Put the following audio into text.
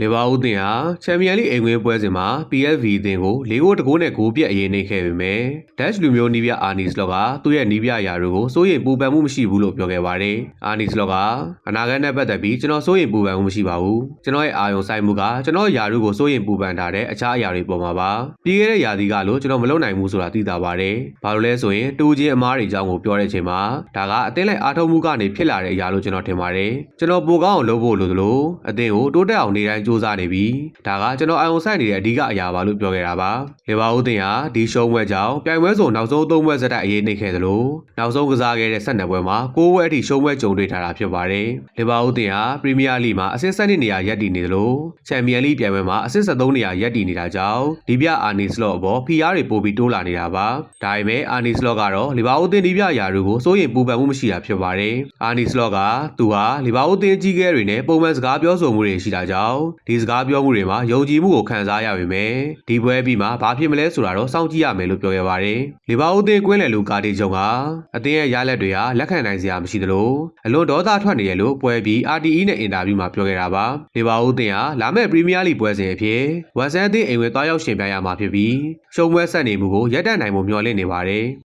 လီဗာပူးတင်ဟာချန်ပီယံလိအိမ်ဝင်ပွဲစဉ်မှာ PSV အသင်းကို၄ဂိုးတကိုးနဲ့ဂိုးပြတ်အရေးနှိပ်ခဲ့ပေမဲ့ဒက်ချ်လူမျိုးနီးပြအာနီစလော့ကသူ့ရဲ့နီးပြရာတွေကိုစိုးရိမ်ပူပန်မှုမရှိဘူးလို့ပြောခဲ့ပါတယ်။အာနီစလော့ကအနာဂတ်နဲ့ပတ်သက်ပြီးကျွန်တော်စိုးရိမ်ပူပန်မှုမရှိပါဘူး။ကျွန်တော်ရဲ့အာရုံစိုက်မှုကကျွန်တော်ရာတွေကိုစိုးရိမ်ပူပန်ထားတဲ့အခြားအရာတွေပေါ်မှာပါ။ပြီးခဲ့တဲ့ရာသီကလို့ကျွန်တော်မလုပ်နိုင်ဘူးဆိုတာသိတာပါတယ်။ဘာလို့လဲဆိုရင်တူချင်းအမားတွေအကြောင်းကိုပြောတဲ့အချိန်မှာဒါကအသင်းလိုက်အားထုတ်မှုကနေဖြစ်လာတဲ့အရာလို့ကျွန်တော်ထင်ပါတယ်။ကျွန်တော်ပိုကောင်းအောင်လုပ်ဖို့လိုသလိုအသင်းကိုတိုးတက်အောင်နေတိုင်းစူးစမ်းနေပြီးဒါကကျွန်တော်အာရုံစိုက်နေတဲ့အဓိကအရာပါလို့ပြောခဲ့တာပါ။လီဗာပူးတင်ဟာဒီရှုံးပွဲကြောင့်ပြိုင်ပွဲစုံနောက်ဆုံး၃ပွဲစတိုက်အရေးနှိပ်ခဲ့သလိုနောက်ဆုံးကစားခဲ့တဲ့၁၂ပွဲမှာ၉ပွဲအထိရှုံးပွဲကြုံတွေ့ထားတာဖြစ်ပါတယ်။လီဗာပူးတင်ဟာပရီးမီးယားလိမှာအဆင့်၁၂နေရာရပ်တည်နေသလိုချန်ပီယံလိပြိုင်ပွဲမှာအဆင့်၁၃နေရာရပ်တည်နေတာကြောင့်ဒီပြအာနီစလော့အပေါ်ဖိအားတွေပိုပြီးတိုးလာနေတာပါ။ဒါပေမဲ့အာနီစလော့ကတော့လီဗာပူးတင်ဒီပြရာတွေကိုစိုးရိမ်ပူပန်မှုမရှိတာဖြစ်ပါတယ်။အာနီစလော့ကသူဟာလီဗာပူးတင်ကြီးကဲတွေနဲ့ပုံမှန်စကားပြောဆိုမှုတွေရှိတာကြောင့်ဒီစကားပြောမှုတွေမှာယုံကြည်မှုကိုခံစားရပေမဲ့ဒီပွဲပြီးမှဘာဖြစ်မလဲဆိုတာတော့စောင့်ကြည့်ရမယ်လို့ပြောခဲ့ပါတယ်။လီဗာပူးတင်ကွင်းလယ်လူကာတီဂျုံကအသင်းရဲ့ရလက်တွေဟာလက်ခံနိုင်စရာမရှိသလိုအလွန်ဒေါသထွက်နေရလို့ပွဲပြီး RTE နဲ့အင်တာဗျူးမှာပြောခဲ့တာပါ။လီဗာပူးတင်ဟာလာမယ့်ပရီးမီးယားလိပွဲစဉ်အဖြစ်ဝက်ဆန်အသင်းအိမ်ဝယ်သွားရောက်ရှင်ပြိုင်ရမှာဖြစ်ပြီးရှုံးပွဲဆက်နေမှုကိုရပ်တန့်နိုင်မှုမျှော်လင့်နေပါတယ်။